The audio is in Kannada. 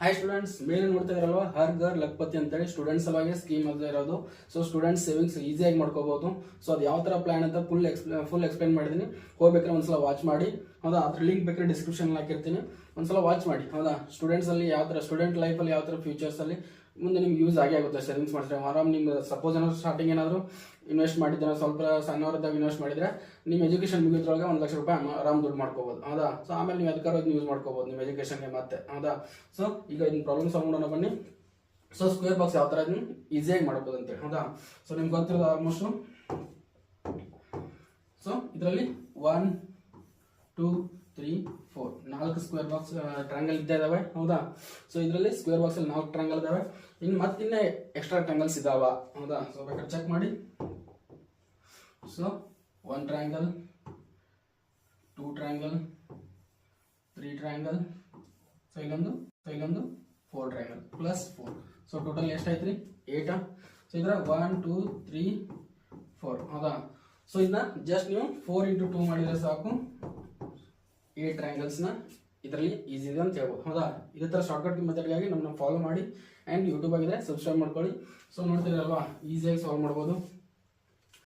ಹಾಯ್ ಸ್ಟೂಡೆಂಟ್ಸ್ ಮೇಲೆ ನೋಡ್ತಾ ಇರಲ್ವ? ಹರ್ ಗರ್ ಲಕ್ಪತಿ ಅಂತೇಳಿ ಸ್ಟೂಡೆಂಟ್ಸ್ ಸಲುವಾಗಿ ಸ್ಕೀಮ್ ಅದು ಇರೋದು. ಸೊ ಸ್ಟೂಡೆಂಟ್ಸ್ ಸೇವಿಂಗ್ಸ್ ಈಸಿಯಾಗಿ ಮಾಡ್ಕೋಬಹುದು ಸೊ ಅದು ಯಾವ ಥರ ಪ್ಲಾನ್ ಅಂತ ಫುಲ್ ಎಕ್ಸ್ಪ್ಲೇ ಫುಲ್ ಎಕ್ಸ್ಪ್ಲೈನ್ ಮಾಡಿದ್ದೀನಿ ಹೋಗ್ಬೇಕಾದ್ರೆ ಒಂದ್ಸಲ ವಾಚ್ ಮಾಡಿ. ಹೌದಾ? ಅದ್ರ ಲಿಂಕ್ ಬೇಕಾದ್ರೆ ಡಿಸ್ಕ್ರಿಪ್ಷನ್ ಹಾಕಿರ್ತೀನಿ. ಒಂದ್ಸಲ ವಾಚ್ ಮಾಡಿ, ಹೌದಾ? ಸ್ಟೂಡೆಂಟ್ಸ್ ಅಲ್ಲಿ ಯಾವ ಥರ ಸ್ಟೂಡೆಂಟ್ ಲೈಫಲ್ಲಿ ಯಾವ ಥರ ಫ್ಯೂಚರ್ಸ್ ಅಲ್ಲಿ ಮುಂದೆ ನಿಮ್ಗೆ ಯೂಸ್ ಆಗಿ ಆಗುತ್ತೆ ಸೇವಿಂಗ್ಸ್ ಮಾಡಿದ್ರೆ ಆರಾಮ್ ನಿಮ್ಗೆ ಸಪೋಸ್ ಏನಾದ್ರು ಸ್ಟಾರ್ಟಿಂಗ್ ಏನಾದರೂ ಇನ್ವೆಸ್ಟ್ ಮಾಡಿದ್ರೆ, ಸ್ವಲ್ಪ ಸಣ್ಣವರದಾಗ ಇನ್ವೆಸ್ಟ್ ಮಾಡಿದ್ರೆ ನಿಮ್ಮ ಎಜುಕೇಷನ್ ಮುಗಿದ್ರೊಳಗೆ ಒಂದು ಲಕ್ಷ ರೂಪಾಯಿ ಆರಾಮ್ ದುಡ್ಡು ಮಾಡ್ಕೋಬೋದು, ಹೌದಾ? ಸೊ ಆಮೇಲೆ ನೀವು ಅದಕ್ಕಾರ ಯೂಸ್ ಮಾಡ್ಕೋಬೋದು ನಿಮ್ಮ ಎಜುಕೇಷನ್ಗೆ ಮತ್ತೆ, ಹೌದಾ? ಸೊ ಈಗ ಇದನ್ನ ಪ್ರಾಬ್ಲಮ್ ಸಾಲ್ವ್ ಮಾಡೋಣ ಬನ್ನಿ. ಸೊ ಸ್ಕ್ವೇರ್ ಬಾಕ್ಸ್ ಯಾವ ಥರ ಇದನ್ನ ಈಸಿಯಾಗಿ ಮಾಡ್ಬೋದಂತೆ ಹೌದಾ? ಸೊ ನಿಮ್ಗೆ ಗೊತ್ತಿರೋದು ಆಲ್ಮೋಸ್ಟು ಸೊ ಇದರಲ್ಲಿ ಒನ್ ಟೂ ತ್ರೀ ಫೋರ್ ನಾಲ್ಕು ಸ್ಕ್ವೇರ್ ಬಾಕ್ಸ್ ಟ್ರ್ಯಾಂಗಲ್ ಇದ್ದೇ ಇದಾವೆ. ಹೌದಾ? ಸೊ ಇದರಲ್ಲಿ ಸ್ಕ್ವೇರ್ ಬಾಕ್ಸ್ ಅಲ್ಲಿ ನಾಲ್ಕು ಟ್ರ್ಯಾಂಗಲ್ ಇದಾವೆ. ಇನ್ನು ಇನ್ನ ಎಕ್ಸ್ಟ್ರಾ ಟ್ರ್ಯಾಂಗಲ್ಸ್ ಇದಾವ. ಹೌದಾ? ಸೊ ಬೇಕಾದ್ರೆ ಚೆಕ್ ಮಾಡಿ. So one triangle two triangle three triangle so ಇಲ್ಲೊಂದು ಇಲ್ಲೊಂದು four triangle plus four so total ಎಷ್ಟಾಯ್ತು ರೀ ಏಟಾ ಸೊ ಇದರ ಒನ್ ಟೂ ತ್ರೀ ಫೋರ್ ಹೌದಾ? ಸೊ ಇದನ್ನ ಜಸ್ಟ್ ನೀವು ಫೋರ್ ಇಂಟು ಟೂ ಮಾಡಿದ್ರೆ ಸಾಕು. ಈ ಟ್ರಯಾಂಗಲ್ಸ್ನ ಇದರಲ್ಲಿ ಈಸಿ ಇದೆ ಅಂತ ಹೇಳ್ಬೋದು. ಹೌದಾ? ಇದೇ ಥರ ಶಾರ್ಟ್ಕಟ್ ಮೆಥಡ್ಗಾಗಿ ನಮ್ಮನ್ನ ಫಾಲೋ ಮಾಡಿ ಆ್ಯಂಡ್ ಯೂಟ್ಯೂಬ್ ಆಗಿದೆ ಸಬ್ಸ್ಕ್ರೈಬ್ ಮಾಡ್ಕೊಳ್ಳಿ. ಸೊ ನೋಡ್ತೀರಲ್ವಾ ಈಸಿಯಾಗಿ ಸಾಲ್ವ್ ಮಾಡ್ಬೋದು.